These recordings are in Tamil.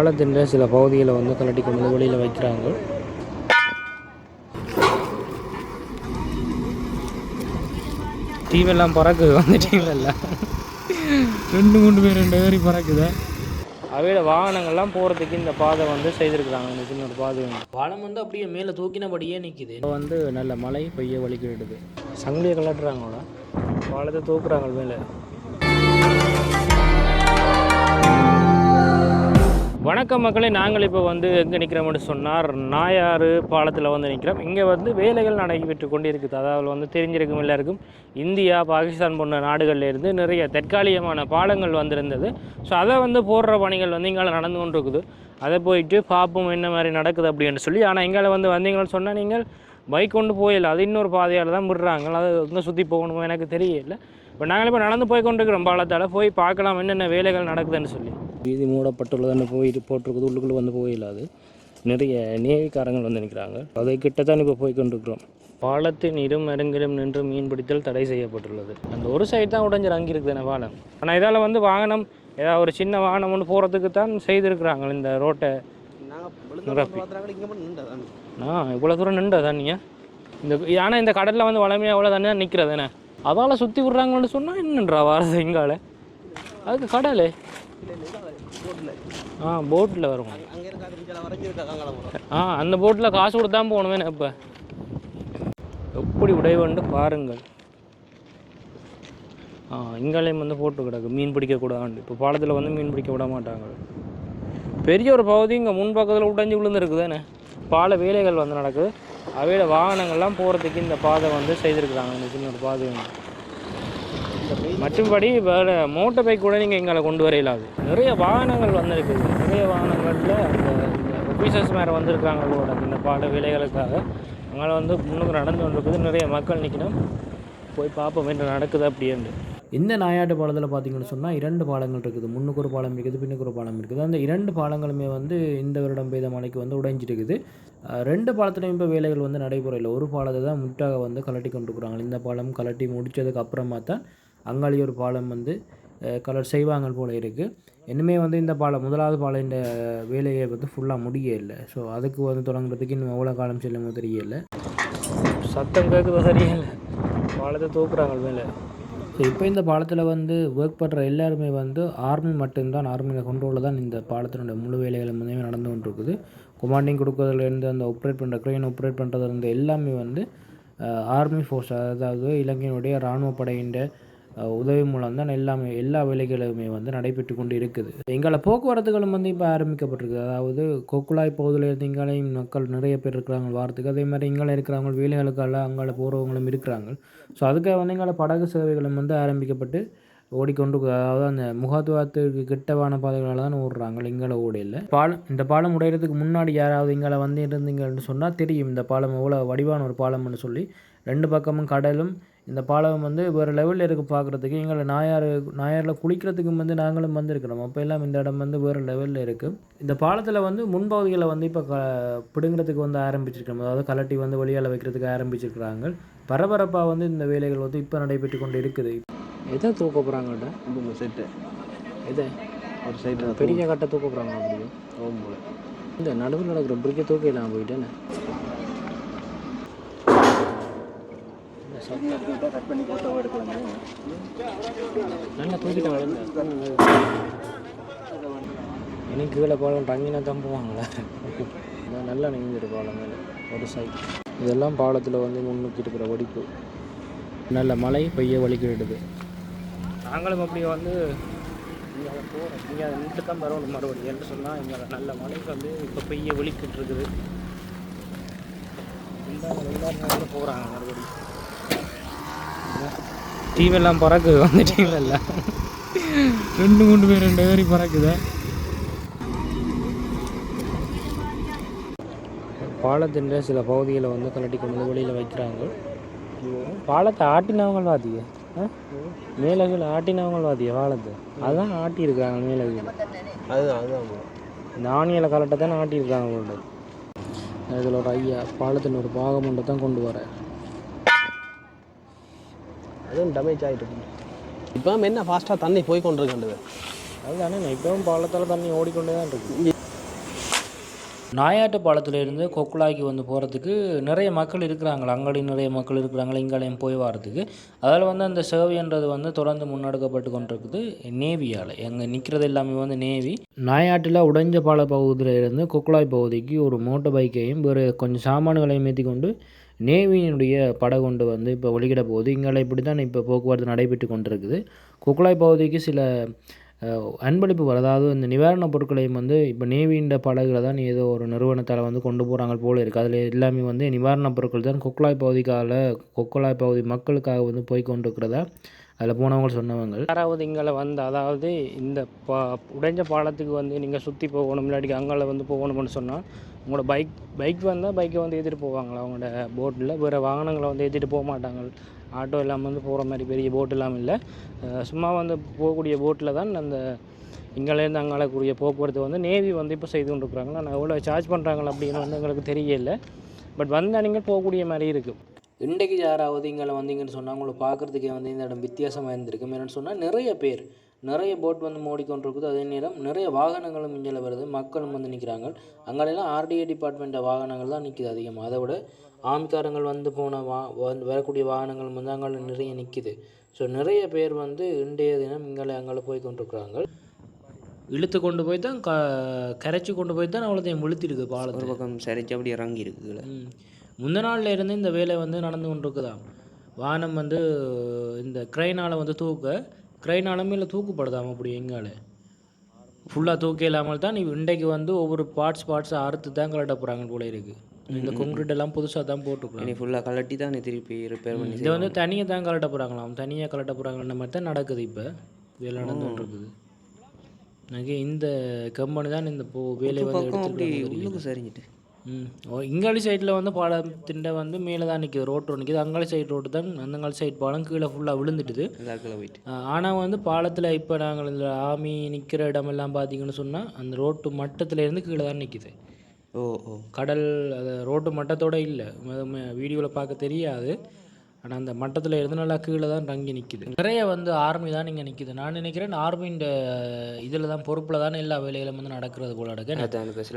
பாலத்தின் சில பகுதிகளை வந்து கலட்டி கொண்டு வெளியில் வைக்கிறாங்க. டீவெல்லாம் பறக்குது வந்து டீவெல்லாம் ரெண்டு மூணு பேர் ரெண்டு பேர் பறக்குது. அவையோட வாகனங்கள்லாம் போகிறதுக்கு இந்த பாதை வந்து செய்திருக்கிறாங்க இந்த சின்ன ஒரு பாதை பாலம் வந்து அப்படியே மேலே தூக்கினபடியே நிற்கிது இப்போ வந்து நல்ல மழை பெய்ய வலிக்கிடுது சங்கிலியை கலட்டுறாங்களா பாலத்தை தூக்குறாங்க மேலே. வணக்கம் மக்களே நாங்கள் இப்போ வந்து எங்கே நிற்கிறோம்னு சொன்னார். நாயாறு பாலத்தில் வந்து நிற்கிறோம் இங்கே வந்து வேலைகள் நடைபெற்று கொண்டு இருக்குது அதாவது வந்து தெரிஞ்சிருக்கும் எல்லாருக்கும். இந்தியா பாகிஸ்தான் போன்ற நாடுகள்லேருந்து நிறைய தற்காலிகமான பாலங்கள் வந்திருந்தது. ஸோ அதை வந்து போடுற பணிகள் வந்து இங்கால நடந்து கொண்டு இருக்குது அதை போயிட்டு பார்ப்போம் என்ன மாதிரி நடக்குது அப்படின்னு சொல்லி ஆனால் எங்களை வந்து வந்தீங்கன்னு சொன்னால் நீங்கள் பைக் கொண்டு போயிடல அது இன்னொரு பாதையால் தான் விடுறாங்க. அது எங்கே சுற்றி போகணுமோ எனக்கு தெரியல. இப்போ நாங்கள் இப்போ நடந்து போய் கொண்டிருக்கிறோம் பாலத்தால் போய் பார்க்கலாம் என்னென்ன வேலைகள் நடக்குதுன்னு சொல்லி. வீதி மூடப்பட்டுள்ளதுன்னு போயிட்டு போட்டிருக்குது உள்ளுக்குள்ளே வந்து போயிடாது நிறைய நேவிக்காரங்கள் வந்து நிற்கிறாங்க. அதை கிட்ட தான் இப்போ போய் கொண்டிருக்கிறோம். பாலத்தின் இரு மருங்கிலும் நின்று மீன் பிடித்தல் தடை செய்யப்பட்டுள்ளது. அந்த ஒரு சைடு தான் உடஞ்சி இருக்குது தானே பாலம். ஆனால் இதால் வந்து வாகனம் ஏதாவது ஒரு சின்ன வாகனம் ஒன்று போகிறதுக்கு தான் செய்திருக்கிறாங்க இந்த ரோட்டை. ஆ இவ்வளோ தூரம் நின்றா தண்ணியா இந்த ஆனால் இந்த கடலில் வந்து வளமையாக அவ்வளோ தண்ணி தான் நிற்கிறதுனே அதால் சுற்றி விட்றாங்கன்னு சொன்னால் என்னன்றா வாரது இங்கால? அதுக்கு கடலே. ஆ போட்டில் வரும் ஆ அந்த போட்டில் காசு கொடுத்தான் போகணுமே இப்போ. எப்படி உடைவண்டு பாருங்கள். ஆ இங்காலையும் வந்து போட்டு கிடக்கு. மீன் பிடிக்கக்கூடாது இப்போ பாலத்தில் வந்து மீன் பிடிக்க விட மாட்டாங்க. பெரிய ஒரு பகுதி இங்கே முன்பக்கத்தில் உடைஞ்சு விழுந்துருக்குதானே பால வேலைகள் வந்து நடக்குது. அவையில் வாகனங்கள்லாம் போகிறதுக்கு இந்த பாதை வந்து செய்திருக்கிறாங்க. இந்த சின்ன ஒரு பாதை வந்து. மற்றபடி வேறு மோட்டர் பைக் கூட நீங்கள் எங்களை கொண்டு வர நிறைய வாகனங்கள் வந்திருக்குது. நிறைய வாகனங்களில் அந்த ஆஃபீஸர்ஸ் மேலே வந்திருக்காங்க கூட இந்த பாட வேலைகளுக்காக அங்கே வந்து முன்னுக்கு நடந்து கொண்டிருக்குது. நிறைய மக்கள் நிற்கணும் போய் பார்ப்போம். என்ன நடக்குது அப்படின்ட்டு. இந்த நாயாட்டு பாலத்தில் பார்த்தீங்கன்னு சொன்னால் இரண்டு பாலங்கள் இருக்குது. முன்னுக்கு ஒரு பாலம் இருக்குது பின்னுக்கு ஒரு பாலம் இருக்குது. அந்த இரண்டு பாலங்களுமே வந்து இந்த வருடம் பெய்த மழைக்கு வந்து உடைஞ்சிருக்குது. ரெண்டு பாலத்துலையும் இப்போ வேலைகள் வந்து நடைபெறல ஒரு பாலத்தை தான் முட்டாக வந்து கலட்டி கொண்டிருக்கிறாங்க. இந்த பாலம் கலட்டி முடித்ததுக்கு அப்புறமா தான் அங்காளி ஒரு பாலம் வந்து கலர் செய்வாங்க போல் இருக்குது இன்னுமே வந்து இந்த பாலம் முதலாவது பாலம் இந்த வேலையை வந்து ஃபுல்லாக முடிய இல்லை. ஸோ அதுக்கு வந்து தொடங்குறதுக்கு இன்னும் எவ்வளோ காலம் செல்லுமோ தெரியல. சத்தம் கேட்குதோ சரியில்லை பாலத்தை தூக்குறாங்க மேலே. இப்போ இந்த பாலத்தில் வந்து ஒர்க் பண்ணுற எல்லாருமே வந்து ஆர்மி மட்டும்தான் ஆர்மியில் கண்ட்ரோலில் தான் இந்த பாலத்தினுடைய முழு வேலைகள் வந்து நடந்து கொண்டிருக்குது. கொமாண்டிங் கொடுக்கறதுலேருந்து அந்த ஆப்ரேட் பண்ணுற க்ரெயின் ஆப்ரேட் பண்ணுறதுலேருந்து எல்லாமே வந்து ஆர்மி ஃபோர்ஸ் அதாவது இலங்கையினுடைய இராணுவ படையின் உதவி மூலம் தான் எல்லாமே எல்லா வேலைகளுமே வந்து நடைபெற்று கொண்டு இருக்குது எங்களை போக்குவரத்துகளும் வந்து இப்போ ஆரம்பிக்கப்பட்டிருக்கு. அதாவது கொக்குழாய் பகுதியில் இருந்து மக்கள் நிறைய பேர் இருக்கிறாங்க வாரத்துக்கு. அதே மாதிரி இங்கே இருக்கிறவங்க வேலைகளுக்கால அங்கால போகிறவங்களும் இருக்கிறாங்க. ஸோ அதுக்காக வந்து எங்களை படகு சேவைகளும் வந்து ஆரம்பிக்கப்பட்டு ஓடிக்கொண்டு அதாவது அந்த முகத்துவத்துக்கு கிட்டவான பாதைகளால் தான் ஓடுறாங்க எங்களை ஓடையில். பாலம் இந்த பாலம் உடையிறதுக்கு முன்னாடி யாராவது எங்களை வந்து இருந்தீங்கன்னு சொன்னால் தெரியும். இந்த பாலம் எவ்வளோ வடிவான ஒரு பாலம்னு சொல்லி. ரெண்டு பக்கமும் கடலும் இந்த பாலம் வந்து வேறு லெவலில் இருக்குது பார்க்குறதுக்கு. எங்களை நாயாறு நாயாரில் குளிக்கிறதுக்கு வந்து நாங்களும் வந்திருக்கிறோம். அப்போ எல்லாம் இந்த இடம் வந்து வேறு லெவலில் இருக்குது இந்த பாலத்தில் வந்து முன்பகுதிகளை வந்து இப்போ க பிடுங்கிறதுக்கு வந்து ஆரம்பிச்சிருக்கோம் அதாவது கலட்டி வந்து வெளியால் வைக்கிறதுக்கு ஆரம்பிச்சிருக்கிறாங்க. பரபரப்பாக வந்து இந்த வேலைகள் வந்து இப்போ நடைபெற்று கொண்டு இருக்குது. எதை தூக்க போகிறாங்கள்ட்ட செட்டு. எதை? ஒரு சைடு பெரிய கட்டை தூக்க போகிறாங்க அப்படியே. ஓம்புல இந்த நடுவில் நடக்கிற பிரிக்கை தூக்க இல்லாமல் போயிட்டேன்னு கட் பண்ணி போட்டோ எடுக்கலாம் நல்லா தூக்கிட்டாங்க எனக்கு கீழே பாலம் டங்கினா தான் போவாங்களே? நல்லா நெஞ்சிரு பாலம் மேலே ஒரு சைட் இதெல்லாம் பாலத்தில் வந்து முன்னுக்கு இருக்கிற வடிப்பு. நல்ல மழை பெய்ய வலிக்கிடுது நாங்களும் அப்படி வந்து இங்கே போகிறோம் இங்கே அதை நின்று தான் வரணும் மறுபடியும். என்று சொன்னால் இங்கே நல்ல மழை வந்து இப்போ பெய்ய ஒலிக்கிட்டு இருக்குது எல்லாரும் எல்லாரும் போகிறாங்க மறுபடியும். டீவெல்லாம் பறக்குது வந்து டீவெல்லாம் ரெண்டு மூணு பேர் ரெண்டு பேர் பறக்குது. பாலத்தின் சில பகுதிகளை வந்து கலட்டி கொண்டு வந்து வெளியில் வைக்கிறாங்க. பாலத்தை ஆட்டினவங்க வாதிய மேலகுல ஆட்டினவங்க வாதிய பாலத்தை? அதான் ஆட்டியிருக்காங்க மேலகுல. அதுதான் அதுதான். இந்த ஆணியலை கலட்டை தான் ஆட்டியிருக்காங்க இதில் ஒரு ஐயா பாலத்தின் ஒரு பாகம் ஒன்றை தான் கொண்டு வர அதுவும் டேமேஜ் ஆகிட்டு இப்போ என்ன ஃபாஸ்ட்டாக தண்ணி போய் கொண்டிருக்கின்றது அதுதானே இப்போவும் பாலத்தால் தண்ணி ஓடிக்கொண்டே தான் இருக்கு. நாயாட்டு பாலத்திலிருந்து கொக்குலாய்க்கு வந்து போகிறதுக்கு நிறைய மக்கள் இருக்கிறாங்களா? அங்கேயும் நிறைய மக்கள் இருக்கிறாங்களா? இங்காலையும் போய் வரதுக்கு அதில் வந்து அந்த சேவைன்றது வந்து தொடர்ந்து முன்னெடுக்கப்பட்டு கொண்டிருக்குது நேவியால். எங்கே நிற்கிறது எல்லாமே வந்து நேவி. நாயாட்டில் உடைஞ்ச பால பகுதியில் இருந்து கொக்குலாய் பகுதிக்கு ஒரு மோட்டர் பைக்கையும் ஒரு கொஞ்சம் சாமான்களையும் ஏற்றி கொண்டு நேவியினுடைய படகொண்டு கொண்டு வந்து இப்போ வெளியிட போகுது. இங்கே இப்படி தான் இப்போ போக்குவரத்து நடைபெற்று கொண்டிருக்குது. கொக்குலாய் பகுதிக்கு சில அன்பளிப்பு வரும். அதாவது இந்த நிவாரணப் பொருட்களையும் வந்து இப்போ நேவின்ற படகில் தான் ஏதோ ஒரு நிறுவனத்தால் வந்து கொண்டு போகிறாங்க போல இருக்குது அதில் எல்லாமே வந்து நிவாரணப் பொருட்கள் தான் கொக்குலாய் பகுதிக்கால கொக்குலாய் பகுதி மக்களுக்காக வந்து போய் கொண்டிருக்கிறதா அதில் போனவங்க சொன்னவங்க. யாராவது இங்கே வந்து அதாவது இந்த பா உடைஞ்ச பாலத்துக்கு வந்து நீங்கள் சுற்றி போகணும் இல்லாட்டி அங்கே வந்து போகணும்னு சொன்னால் உங்களோட பைக் பைக் வந்தால் பைக்கை வந்து ஏற்றிட்டு போவாங்களா? அவங்களோட போட்டில் வேறு வாகனங்களை வந்து ஏற்றிட்டு போக மாட்டாங்க ஆட்டோ இல்லாமல் வந்து போகிற மாதிரி பெரிய போட் இல்லாமல் இல்லை. சும்மா வந்து போகக்கூடிய போட்டில் தான் அந்த இங்கேலேருந்து அங்காலக்கூடிய போக்குவரத்து வந்து நேவி வந்து இப்போ செய்து கொண்டிருக்கிறாங்க. நான் எவ்வளோ சார்ஜ் பண்ணுறாங்களா அப்படின்னு வந்து எங்களுக்கு தெரியல. பட் வந்தால் நீங்கள் போகக்கூடிய மாதிரி இருக்குது இன்றைக்கு யாராவது இங்கே வந்தீங்கன்னு சொன்னால் உங்களை பார்க்குறதுக்கே வந்து இந்த இடம் வித்தியாசமாக இருந்திருக்கு. என்னென்னு சொன்னால் நிறைய பேர் நிறைய போட் வந்து மூடிக்கொண்டிருக்குது. அதே நேரம் நிறைய வாகனங்களும் இங்கே வருது. மக்களும் வந்து நிற்கிறாங்க அங்கெல்லாம் ஆர்டிஏ டிபார்ட்மெண்ட் வாகனங்கள் தான் நிற்கிது அதிகமாக அதை விட ஆமிக்காரங்கள் வந்து போன வா வந்து வரக்கூடிய வாகனங்கள் வந்து அங்கே நிறைய நிற்கிது ஸோ நிறைய பேர் வந்து இன்றைய தினம் இங்கே அங்கே போய் கொண்டிருக்கிறாங்க இழுத்து கொண்டு போய் தான் க கரைச்சி கொண்டு போய் தான் அவ்வளோத்தையும் இழுத்திருக்கு பாலத்தை. பக்கம் சரிச்சு அப்படி இறங்கி இருக்குதுல ம். முந்த நாள்ல இருந்து இந்த வேலை வந்து நடந்து கொண்டிருக்குதாம். வானம் வந்து இந்த க்ரைனால் வந்து தூக்க க்ரைனாலுமே இல்லை தூக்குப்படுதாம் அப்படி எங்கால? ஃபுல்லாக தூக்க இல்லாமல் தான் இவ் இன்றைக்கு வந்து ஒவ்வொரு பார்ட்ஸ் பார்ட்ஸை அறுத்து தான் கலட்ட போகிறாங்க போல இருக்குது இந்த concrete எல்லாம் புதுசாக தான் போட்டுக்கிறாங்க இனி ஃபுல்லாக கலட்டி தான் திருப்பி ரிப்பேர் பண்ணி இதை வந்து தனியாக தான் கலட்ட போகிறாங்களாம் தனியாக கலட்ட போகிறாங்கன்ற மாதிரி தான் நடக்குது இப்போ. வேலை நடந்துட்டு இருக்குது எனக்கு இந்த கம்பெனி தான் இந்த போ வேலையை வந்து உள்ளுக்கு சரிஞ்சிட்டு. இங்காளி சைடில் வந்து பாலத்திண்ட வந்து மேலே தான் நிற்கிது ரோட்டு நிற்கிது அங்காளி சைடு ரோட்டு தான் அந்தங்காளி சைடு பாலம் கீழே ஃபுல்லாக விழுந்துட்டுது ஆனால் வந்து பாலத்தில் இப்போ நாங்கள் இந்த ஆமி நிற்கிற இடமெல்லாம் பார்த்தீங்கன்னு சொன்னால் அந்த ரோட்டு மட்டத்துலேருந்து கீழே தான் நிற்கிது ஓ ஓ. கடல் அது ரோட்டு மட்டத்தோட இல்லை. வீடியோவில் பார்க்க தெரியாது. ஆனால் அந்த மட்டத்தில் இருந்து நல்லா கீழே தான் தங்கி நிற்கிது நிறைய வந்து ஆர்மி தான் இங்கே நிற்கிது நான் நினைக்கிறேன் ஆர்மின்ற இதில் தான் பொறுப்பில் தானே எல்லா வேலைகளும் வந்து நடக்கிறது போல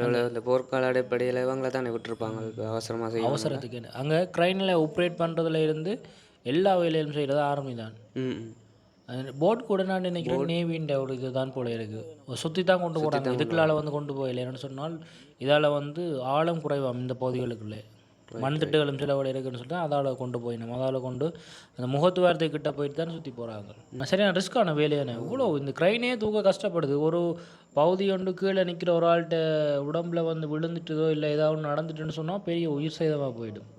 வேளை இந்த போர்க்கால அடிப்படையில் இவங்கள தானே விட்டுருப்பாங்க. அவசரமாக செய்ய அவசரத்துக்கு அங்கே க்ரைனில் ஆப்ரேட் பண்ணுறதுல இருந்து எல்லா வேலையிலும் செய்கிறது ஆர்மி தான். போட் கூட நான் நினைக்கிறேன் நேவின்ற ஒரு இதுதான் போல இருக்குது சுற்றி தான் கொண்டு போகிறாங்க இதுக்குள்ளால வந்து கொண்டு என்னன்னு சொன்னால் இதால் வந்து ஆழம் குறைவாம் இந்த பகுதிகளுக்குள்ளே. மண் திட்டுகளும் சில வழி இருக்குன்னு சொல்லிட்டு அதால் கொண்டு போயிடணும் அதால் கொண்டு அந்த முகத்துவாரத்துக்கு கிட்ட போயிட்டு தான் சுற்றி போகிறாங்க சரியான ரிஸ்க்கான வேலையான இவ்வளோ இந்த க்ரைனே தூக்க கஷ்டப்படுது. ஒரு பகுதி ஒன்று கீழே நிற்கிற ஒரு ஆள்கிட்ட உடம்புல வந்து விழுந்துட்டுதோ இல்லை ஏதாவது ஒன்று நடந்துட்டுன்னு சொன்னால் பெரிய உயிர் சேதமாக போயிடும்.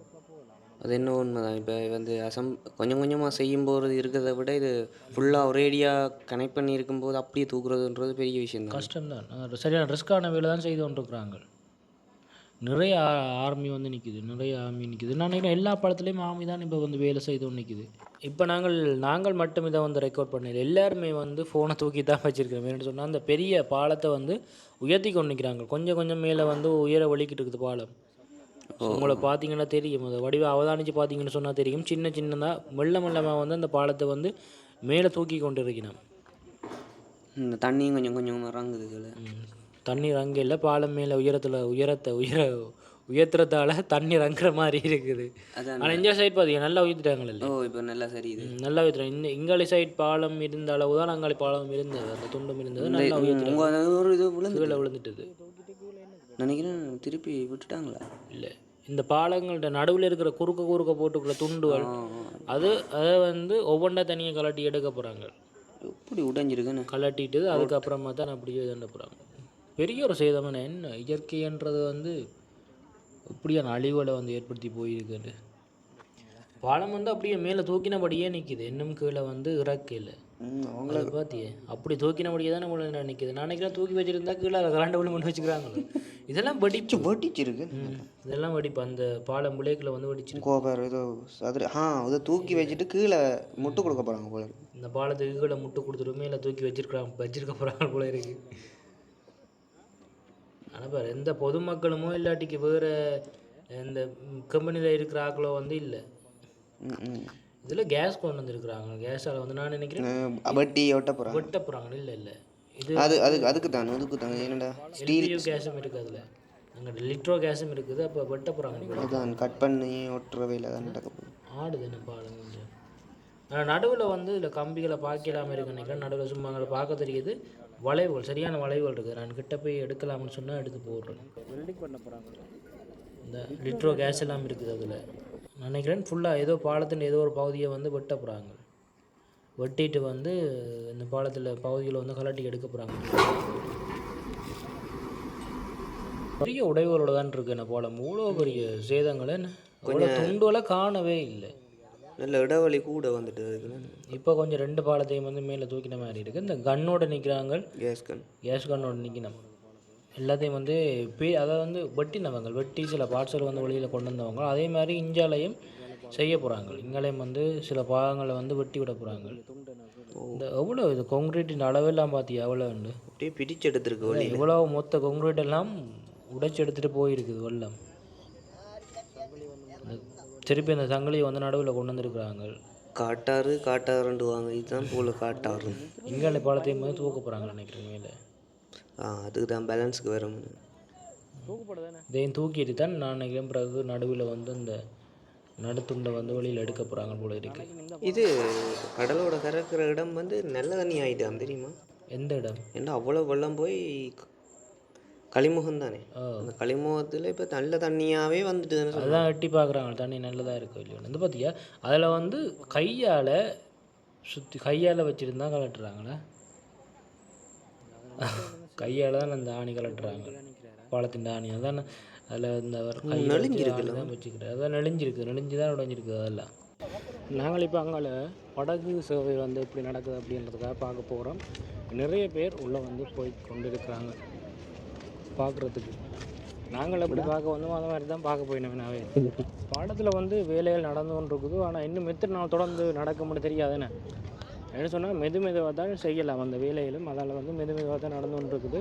அது என்ன உண்மைதான். இப்போ வந்து அசம் கொஞ்சம் கொஞ்சமாக செய்யும் போது இருக்கிறத விட இது ஃபுல்லாக ஒரேடியாக கனெக்ட் பண்ணி இருக்கும்போது அப்படியே தூக்குறதுன்றது பெரிய விஷயம் தான் கஷ்டம்தான். அது சரியான ரிஸ்க்கான வேலை தான் செய்து கொண்டிருக்கிறாங்க. நிறைய ஆர்மி வந்து நிற்கிது நிறைய ஆர்மி நிற்கிது நான் நினைக்கிறேன் எல்லா படத்துலேயும் ஆர்மி தான் இப்போ வந்து வேலை செய்து நிற்கிது இப்போ நாங்கள் நாங்கள் மட்டும் இதை வந்து ரெக்கார்ட் பண்ணல. எல்லாருமே வந்து ஃபோனை தூக்கி தான் வச்சுருக்கோம் என்னன்னு சொன்னால் அந்த பெரிய பாலத்தை வந்து உயர்த்தி கொண்டு நிற்கிறாங்க கொஞ்சம் கொஞ்சம் மேலே வந்து உயர வலிக்கிட்டு இருக்குது பாலம். உங்களை பார்த்தீங்கன்னா தெரியும். அதை வடிவ அவதானிச்சு பார்த்தீங்கன்னு சொன்னால் தெரியும். சின்ன சின்னதாக மெல்ல மெல்லமாக வந்து அந்த பாலத்தை வந்து மேலே தூக்கி கொண்டு இருக்கிறோம் இந்த தண்ணியும் கொஞ்சம் கொஞ்சம் இறங்குது. தண்ணீர் அங்கே இல்லை பாலம் மேலே உயரத்தில் உயரத்தை உயர உயர்த்துறதால தண்ணீர் அங்குற மாதிரி இருக்குது. ஆனால் இந்த சைடு பார்த்தீங்க நல்லா உயர்த்திட்டாங்கல்ல ஓ இப்போ நல்லா சரி நல்லா உயர்த்துறாங்க இந்த இங்காளி சைடு பாலம் இருந்த அளவு தான் அங்காளி பாலம் இருந்தது. அந்த துண்டும் இருந்தது நல்லா உயர்த்திட்டாங்க. விழுந்து கீழே விழுந்துட்டது. நினைக்கிறேன் திருப்பி விட்டுட்டாங்களா? இல்லை இந்த பாலங்கள்ட்ட நடுவில் இருக்கிற குறுக்க குறுக்க போட்டுக்குள்ள துண்டுகள் அது அதை வந்து ஒவ்வொன்றா தனியாக கலட்டி எடுக்க போகிறாங்க எப்படி உடைஞ்சிருக்குன்னு? கலட்டிட்டு அதுக்கப்புறமா தான் அப்படியே தண்ட போகிறாங்க பெரிய ஒரு சேதமான என்ன? இயற்கைன்றது வந்து இப்படியான அழிவுகளை வந்து ஏற்படுத்தி போயிருக்குது. பாலம் வந்து அப்படியே மேலே தூக்கினபடியே நிற்கிது இன்னும் கீழே வந்து இறக்கையில் அவங்கள பார்த்தியே அப்படி தூக்கினபடியே தான் நம்மள நிற்கிது நான் நினைக்கிறேன் தூக்கி வச்சிருந்தா கீழே அதை கரண்ட் விழு பண்ணி வச்சுக்கிறாங்களோ. இதெல்லாம் வெடிச்சு வெட்டிச்சிருக்கு ம், இதெல்லாம் வெடிப்பு. அந்த பாலம் பிள்ளைக்குள்ள வந்து வெடிச்சிருக்கு. கோபர் ஏதோ சதுர ஆ இதை தூக்கி வச்சுட்டு கீழே முட்டு கொடுக்க போகிறாங்க போல. இந்த பாலத்துக்கு கீழே முட்டு கொடுத்துட்டு மேலே தூக்கி வச்சிருக்கிறாங்க வச்சிருக்க போகிறாங்க போல இருக்கு. ஆனால் பாரு எந்த பொதுமக்களுமோ இல்லாட்டிக்கு வேறு இந்த கம்பெனியில் இருக்கிற ஆக்களோ வந்து இல்லை. இதில் கேஸ் கொண்டு வந்திருக்கிறாங்க. கேஸால் வந்து நான் நினைக்கிறேன் வட்டி ஒட்ட போகிறாங்க வெட்ட போகிறாங்க இல்லை இல்லை. இது அது அதுக்கு அதுக்கு தான் அதுக்கு தான். என்னடா? ஸ்டீல் கேஸும் இருக்குது அதில் அங்கே லிட்ரோ கேஸும் இருக்குது அப்போ வெட்ட போகிறாங்க அதான் கட் பண்ணி ஒட்டுற வேலை தான் நடக்க போகுது. ஆடுது என்ன ஆனால் நடுவில் வந்து இதில் கம்பிகளை பார்க்கலாம இருக்கு நினைக்கிறேன். நடுவில் சும்மா அங்கே பார்க்க தெரியுது. வளைவுகள் சரியான வளைவுகள் இருக்குது. நான் கிட்ட போய் எடுக்கலாம்னு சொன்னால் எடுத்து போடுறேன். இந்த லிட்ரோ கேஸ் எல்லாம் இருக்குது அதில். நினைக்கிறேன் ஃபுல்லாக ஏதோ பாலத்தின் ஏதோ ஒரு பகுதியை வந்து வெட்ட போகிறாங்க வெட்டிட்டு வந்து இந்த பாலத்தில் பகுதியில் வந்து கலட்டி எடுக்க போகிறாங்க பெரிய உடைவுகளோட தான் இருக்கு என்ன பாலம். இவ்வளோ பெரிய சேதங்களை அவ்வளோ துண்டுகளை காணவே இல்லை. நல்ல இடைவெளி கூட வந்துட்டு இப்போ கொஞ்சம் ரெண்டு பாலத்தையும் வந்து மேலே தூக்கின மாதிரி இருக்குது இந்த கன்னோட நிற்கிறாங்க கேஸ் கன் கேஸ் கன்னோட நிற்கணும் எல்லாத்தையும் வந்து பே அதை வந்து வெட்டினவங்க வெட்டி சில பார்ட்ஸில் வந்து வெளியில் கொண்டு வந்தவங்க அதே மாதிரி இஞ்சாலையும் செய்ய போகிறாங்க இங்காலையும் வந்து சில பாகங்களை வந்து வெட்டி விட போகிறாங்க இந்த எவ்வளோ இது கொங்க்ரீட்டின் அளவெல்லாம் பார்த்தியா எவ்வளோ உண்டு? அப்படியே பிடிச்சு எடுத்துருக்கு இவ்வளோ மொத்த கொங்க்ரீட் எல்லாம் உடைச்சி எடுத்துகிட்டு போயிருக்குது வெள்ளம். திருப்பி அந்த சங்கிலியை வந்து நடுவில் கொண்டு வந்திருக்கிறாங்க. காட்டாறு காட்டாறுண்டு வாங்க. இதுதான் போல காட்டாறு. இங்காலை பாலத்தையும் வந்து தூக்க போகிறாங்க நினைக்கிறேன் மேலே. ஆ அதுக்கு தான் பேலன்ஸுக்கு வரும் இதையும் தூக்கிட்டு தான் நான் நினைக்கிறேன் பிறகு நடுவில் வந்து இந்த நடுத்துண்டை வந்து வெளியில் எடுக்க போகிறாங்க போல இருக்கு. இது கடலோட கறக்கிற இடம் வந்து நல்ல தண்ணி ஆயிட்டான் தெரியுமா? எந்த இடம்? ஏன்னா அவ்வளோ வெள்ளம் போய் களிமுகம் தானே ஓ. அந்த களிமுகத்தில் இப்போ நல்ல தண்ணியாகவே வந்துட்டு தானே சொல்றாங்க. அதான் எட்டி பார்க்குறாங்க தண்ணி நல்லதாக இருக்கோ இல்லையோ. வந்து பார்த்தியா அதில் வந்து கையால் சுற்றி கையால் வச்சுருந்தா கலட்டுறாங்களே? கையால் தான் அந்த ஆணி கலட்டுறாங்க. பாலத்தின் ஆணி அதான் அதில் இந்த? தான் வச்சுக்கிறார் அதான் நெளிஞ்சிருக்கு நெளிஞ்சு தான் உடஞ்சிருக்கு அதெல்லாம். நாங்கள் இப்போ அங்கால படகு சேவை வந்து எப்படி நடக்குது அப்படின்றதுக்காக பார்க்க போகிறோம் நிறைய பேர் உள்ளே வந்து போய் கொண்டு இருக்கிறாங்க பார்க்குறதுக்கு. நாங்கள் எப்படி பார்க்க வந்தோம். அந்த மாதிரி தான் பார்க்க போயினோம்னாவே பாடத்தில் வந்து வேலைகள் நடந்து கொண்டு இருக்குது ஆனால் இன்னும் எத்தனை நாள் தொடர்ந்து நடக்க முடியும் தெரியாதுன்னு என்ன சொன்னால் மெது மெதுவாக தான் செய்யலாம் அந்த வேலைகளும் அதால் வந்து மெது மெதுவாக தான் நடந்து கொண்டு இருக்குது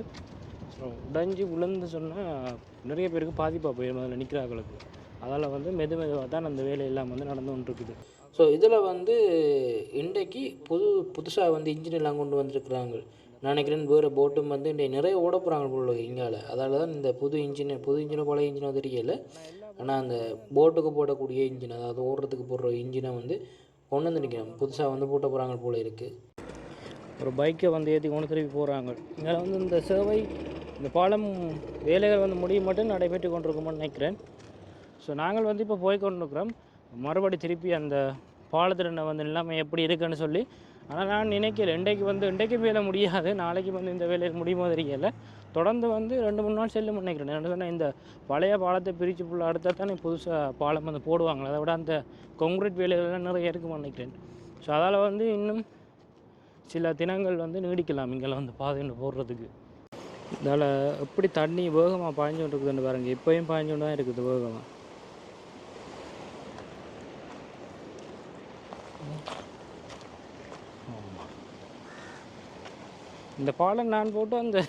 ஸோ உடைஞ்சு விழுந்து சொன்னால் நிறைய பேருக்கு பாதிப்பாக போயிடும். அதில் நிற்கிறாங்களுக்கு அதால் வந்து மெது மெதுவாக தான் அந்த வேலையெல்லாம் வந்து நடந்து கொண்டு இருக்குது ஸோ இதில் வந்து இன்றைக்கு புது புதுசாக வந்து இன்ஜின் எல்லாம் கொண்டு வந்திருக்கிறாங்க. நான் நினைக்கிறேன் வேறு போட்டும் வந்து இன்றைக்கு நிறைய ஓட போகிறாங்க போல இங்கால அதால் தான் இந்த புது இன்ஜின் புது இன்ஜினோ பழைய இன்ஜினோ தெரியல. ஆனால் அந்த போட்டுக்கு போடக்கூடிய இன்ஜின் அதாவது ஓடுறதுக்கு போடுற இன்ஜினை வந்து கொண்டு வந்து நிற்கிறோம். புதுசாக வந்து போட்ட போகிறாங்க போல் இருக்குது ஒரு பைக்கை வந்து ஏற்றி கொண்டு திருப்பி போகிறாங்க இங்கே வந்து இந்த சேவை இந்த பாலம் வேலைகள் வந்து முடிய மட்டும் நடைபெற்று கொண்டிருக்குமான்னு நினைக்கிறேன். ஸோ நாங்கள் வந்து இப்போ போய் கொண்டிருக்கிறோம். மறுபடி திருப்பி அந்த பாலத்தில் வந்து எல்லாமே எப்படி இருக்குன்னு சொல்லி ஆனால் நான் நினைக்கல. இன்றைக்கு வந்து இன்றைக்கு வேலை முடியாது. நாளைக்கு வந்து இந்த வேலையில் முடியுமோ தெரியல தொடர்ந்து வந்து ரெண்டு மூணு நாள் செல்லும் நினைக்கிறேன். என்ன சொன்னால் இந்த பழைய பாலத்தை பிரித்து ஃபுல்லாக அடுத்தா தானே புதுசாக பாலம் வந்து போடுவாங்க அதை விட அந்த கொங்கிரீட் வேலைகள்லாம் நிறைய இருக்குமா நினைக்கிறேன். ஸோ அதால் வந்து இன்னும் சில தினங்கள் வந்து நீடிக்கலாம். இங்கெல்லாம் வந்து பாதைன்னு போடுறதுக்கு. இதால் எப்படி தண்ணி வேகமாக பாய்ஞ்சு கொண்டு இருக்குதுன்னு பாருங்க. இப்போயும் பாய்ஞ்சு கொண்டு தான் இருக்குது வேகமாக இந்த பாலம் நான் போட்டு அந்த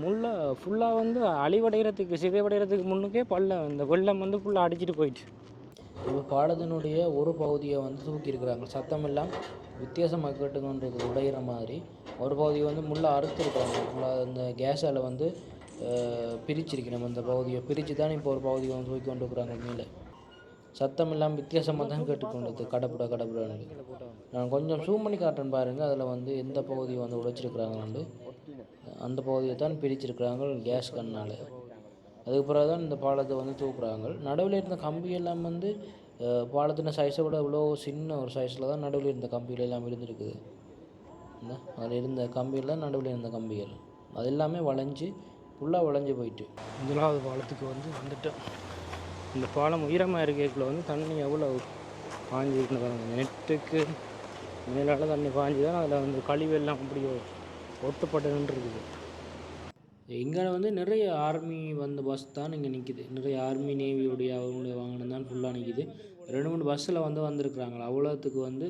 முள்ள ஃபுல்லாக வந்து அழிவடைகிறதுக்கு சிதைவடைகிறதுக்கு முன்னுக்கே பள்ளம் இந்த வெள்ளம் வந்து ஃபுல்லாக அடிச்சிட்டு போயிடுச்சு. இப்போ பாலத்தினுடைய ஒரு பகுதியை வந்து தூக்கியிருக்கிறாங்க சத்தம் எல்லாம் வித்தியாசமாக கேட்டுக்கொண்டிருக்குது உடையிற மாதிரி. ஒரு பகுதியை வந்து முள்ள அறுத்துருக்காங்க ஃபுல்லாக அந்த கேஸால் வந்து அஹ், பிரிச்சிருக்கணும். அந்த பகுதியை பிரித்து தான் இப்போ ஒரு பகுதியை வந்து தூக்கி கொண்டு இருக்கிறாங்க மேலே. சத்தம் இல்லாமல் வித்தியாசமாக தான் கேட்டுக்கொண்டது. கடப்புட கடப்புடன்னு. நான் கொஞ்சம் ஜூம் பண்ணி காட்டுறேன் பாருங்கள் அதில் வந்து எந்த பகுதியை வந்து உடைச்சிருக்கிறாங்கன்னு அந்த பகுதியை தான் பிரிச்சிருக்கிறாங்க கேஸ் கண்ணால். அதுக்கு பிறகு தான் இந்த பாலத்தை வந்து தூக்குறாங்க. நடுவில் இருந்த கம்பி எல்லாம் வந்து பாலத்தின சைஸை விட இவ்வளோ சின்ன ஒரு சைஸில் தான் நடுவில் இருந்த கம்பிகள் எல்லாம் இருந்திருக்குது. அதில் இருந்த கம்பிகள் தான் நடுவில் இருந்த கம்பிகள். அது எல்லாமே வளைஞ்சு ஃபுல்லாக வளைஞ்சு போயிட்டு. முதலாவது பாலத்துக்கு வந்து வந்துட்டேன். இந்த பாலம் உயரமாக இருக்கக்குள்ள வந்து தண்ணி எவ்வளோ பாஞ்சு இருக்குன்னு பாருங்க. நெட்டுக்கு மேலால் தண்ணி பாஞ்சு தான் அதில் வந்து கழிவு எல்லாம் அப்படியோ ஒட்டுப்பட்டு இருக்குது இங்கே வந்து நிறைய ஆர்மி வந்த பஸ் தான் இங்கே நிற்கிது நிறைய ஆர்மி நேவியோடைய அவங்களுடைய வாகனம் தான் ஃபுல்லாக நிற்கிது ரெண்டு மூணு பஸ்ஸில் வந்து வந்திருக்கிறாங்களா அவ்வளோத்துக்கு வந்து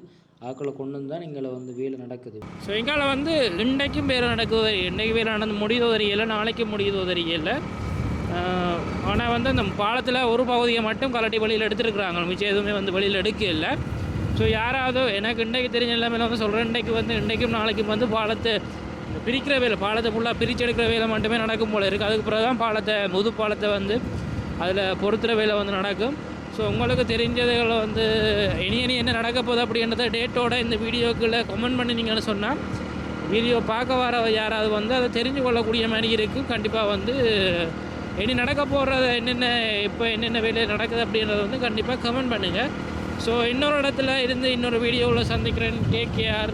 ஆக்களை கொண்டு தான் இங்கே வந்து வேலை நடக்குது. ஸோ இங்கால வந்து இன்றைக்கும் வேலை நடக்குது. இன்றைக்கு வேலை நடந்து முடியுதோ தெரியல நாளைக்கு முடியுதோ தெரியல. ஆனால் வந்து அந்த பாலத்தில் ஒரு பகுதியை மட்டும் கலட்டி வெளியில் எடுத்துருக்குறாங்க. மிச்சம் எதுவுமே வந்து வெளியில் எடுக்க இல்லை. ஸோ யாராவது எனக்கு இன்றைக்கு தெரிஞ்ச எல்லாமே வந்து சொல்கிறேன் இன்றைக்கு வந்து இன்றைக்கும் நாளைக்கும் வந்து பாலத்தை பிரிக்கிற வேலை பாலத்தை ஃபுல்லாக பிரித்து எடுக்கிற வேலை மட்டுமே நடக்கும் போல இருக்குது அதுக்கு பிறகு தான் பாலத்தை முது பாலத்தை வந்து அதில் பொறுத்துற வேலை வந்து நடக்கும். ஸோ உங்களுக்கு தெரிஞ்சதுகளை வந்து இனி இனி என்ன நடக்க போகுது அப்படின்றத டேட்டோட இந்த வீடியோக்குள்ளே கமெண்ட் பண்ணினீங்கன்னு சொன்னால் வீடியோ பார்க்க வர யாராவது வந்து அதை தெரிஞ்சு கொள்ளக்கூடிய மாதிரி இருக்கும். கண்டிப்பாக வந்து இனி நடக்க போகிறது என்னென்ன இப்போ என்னென்ன வேலை நடக்குது அப்படின்றத வந்து கண்டிப்பாக கமெண்ட் பண்ணுங்கள் ஸோ இன்னொரு இடத்துல இருந்து இன்னொரு வீடியோவில் சந்திக்கிறேன். KKR KR